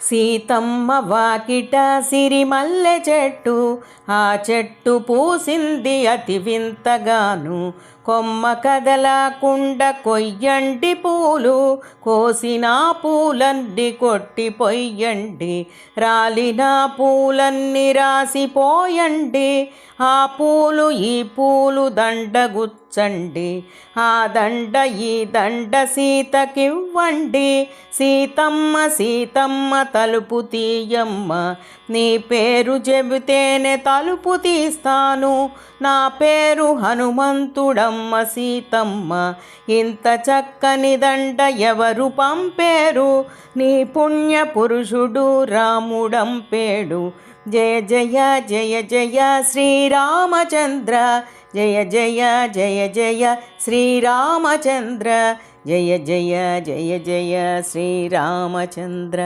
సీతమ్మ వాకిట సిరిమల్లె చెట్టు ఆ చెట్టు పూసింది అతి వింతగాను. కొమ్మ కదలకుండా కొయ్యండి పూలు కోసిన పూలన్నీ కొట్టి పొయ్యండి. రాలిన పూలన్నీ రాసిపోయండి ఆ పూలు ఈ పూలు దండగుచ్చండి ఆ దండ ఈ దండ సీతకివ్వండి. సీతమ్మ సీతమ్మ తలుపు తీయమ్మ నీ పేరు చెబితేనే తలుపు తీస్తాను. నా పేరు హనుమంతుడమ్మ. సీతమ్మ ఇంత చక్కని దండ ఎవరు పంపేరు? నీ పుణ్య పురుషుడు రాముడంపేడు. జయ జయ జయ జయ శ్రీరామచంద్ర జయ జయ జయ జయ శ్రీరామచంద్ర జయ జయ జయ జయ శ్రీరామచంద్ర.